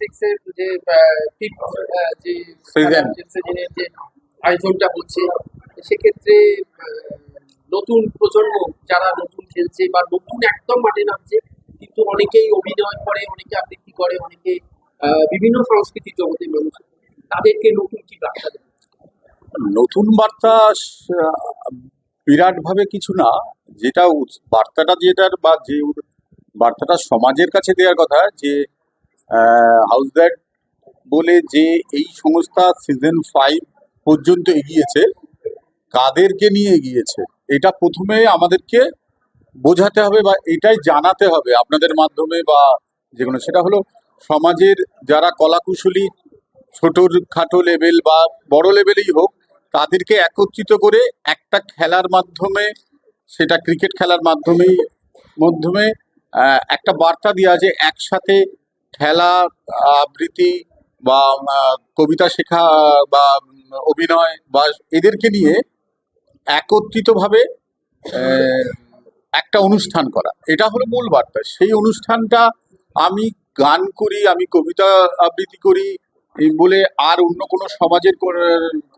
সিক্সের যে ফিফথ যে Season. সিজনের যে আয়োজনটা হচ্ছে সেক্ষেত্রে নতুন প্রজন্ম যারা নতুন খেলছে বা নতুন একদম মাঠে নামছে কিন্তু অনেকেই অভিনয় করে অনেকে আবৃত্তি করে অনেকে বিভিন্ন সংস্কৃতির জগতের মানুষ তাদেরকে নতুন কি বার্তা দেবে? নতুন বার্তা বিরাটভাবে কিছু না যেটা বার্তাটা যেটার বা যে বার্তাটা সমাজের কাছে দেওয়ার কথা যে হাউস দ্যাট বলে যে এই সংস্থা সিজন ফাইভ পর্যন্ত এগিয়েছে, কাদেরকে নিয়ে এগিয়েছে, এটা প্রথমে আমাদেরকে বোঝাতে হবে বা এটাই জানাতে হবে আপনাদের মাধ্যমে বা যে কোনো, সেটা হলো সমাজের যারা কলাকুশলী ছোট খাটো লেভেল বা বড় লেভেলেই হোক, তাদেরকে একত্রিত করে একটা খেলার মাধ্যমে, সেটা ক্রিকেট খেলার মাধ্যমেই মাধ্যমে একটা বার্তা দেওয়া যে একসাথে খেলা, আবৃত্তি বা কবিতা শেখা বা অভিনয় বা এদেরকে নিয়ে একত্রিতভাবে একটা অনুষ্ঠান করা। এটা হলো মূল বার্তা। সেই অনুষ্ঠানটা আমি গান করি, আমি কবিতা আবৃত্তি করি বলে আর অন্য কোনো সমাজের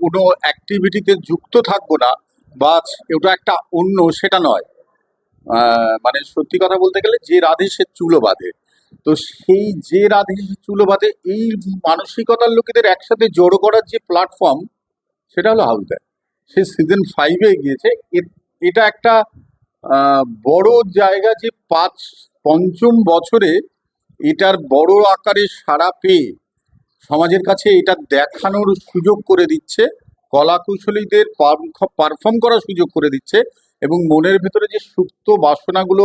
কোনো অ্যাক্টিভিটিতে যুক্ত থাকব না। বা ওটা একটা অন্য, সেটা নয়। মানে সত্যি কথা বলতে গেলে যে রাধে সে চুলো বাঁধে। তো সেই যে রাধে চুলো বাঁধে এই মানসিকতার লোকেদের একসাথে জড়ো করার যে প্ল্যাটফর্ম সেটা হলো হাউসদার সে সিজন ফাইভে গিয়েছে। এটা একটা বড় জায়গা যে পাঁচ, পঞ্চম বছরে এটার বড় আকারে সাড়া পেয়ে সমাজের কাছে এটা দেখানোর সুযোগ করে দিচ্ছে, কলাকুশলীদের পারফর্ম করার সুযোগ করে দিচ্ছে এবং মনের ভেতরে যে সুপ্ত বাসনাগুলো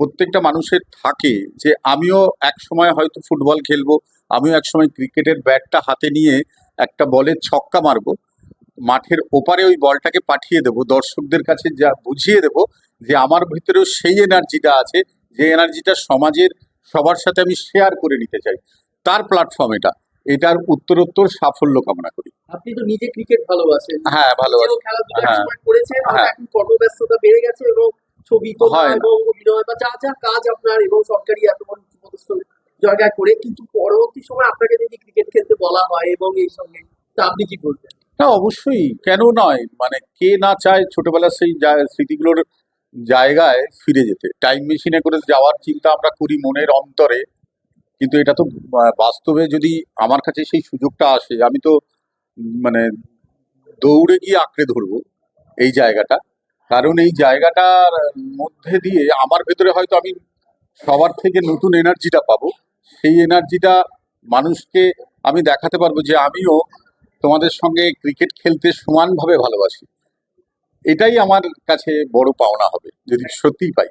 প্রত্যেকটা মানুষের থাকে যে আমিও এক সময় হয়তো ফুটবল খেলব আমিও এক সময় ক্রিকেটের ব্যাটটা হাতে নিয়ে একটা বলের ছক্কা মারবো মাঠের ওপারে ওই বলটাকে পাঠিয়ে দেবো দর্শকদের কাছে যা বুঝিয়ে দেবো যে আমার ভিতরেও সেই এনার্জিটা আছে যে এনার্জিটা সমাজের সবার সাথে আমি শেয়ার করে নিতে চাই। তার প্ল্যাটফর্ম এটা। এটার উত্তরোত্তর সাফল্য কামনা করি। আপনি তো নিজে ক্রিকেট ভালোবাসেন। হ্যাঁ ভালোবাসি। নিজেও খেলাধুলা হ্যাঁ। করেছেন হ্যাঁ। এখন কর্মব্যস্ততা বেড়ে গেছে এবং ছবি তোলা এবং অভিনয় বা যা যা কাজ আপনার এবং সরকারি এত বড় জায়গায় করে কিন্তু পরবর্তী সময় আপনাকে যদি ক্রিকেট খেলতে বলা হয় এবং এই সঙ্গে তা আপনি কি করবেন? না অবশ্যই। কেন নয়? মানে কে না চায় ছোটবেলার সেই স্মৃতিগুলোর জায়গায় ফিরে যেতে। টাইম মেশিনে করে যাওয়ার চিন্তা আমরা করি মনের অন্তরে কিন্তু এটা তো বাস্তবে যদি আমার কাছে সেই সুযোগটা আসে আমি তো মানে দৌড়ে গিয়ে আঁকড়ে ধরবো এই জায়গাটা। কারণ এই জায়গাটার মধ্যে দিয়ে আমার ভেতরে হয়তো আমি সবার থেকে নতুন এনার্জিটা পাবো। সেই এনার্জিটা মানুষকে আমি দেখাতে পারব যে আমিও তোমাদের সঙ্গে ক্রিকেট খেলতে সমানভাবে ভালোবাসি। এটাই আমার কাছে বড় পাওনা হবে, যদি সত্যিই পাই।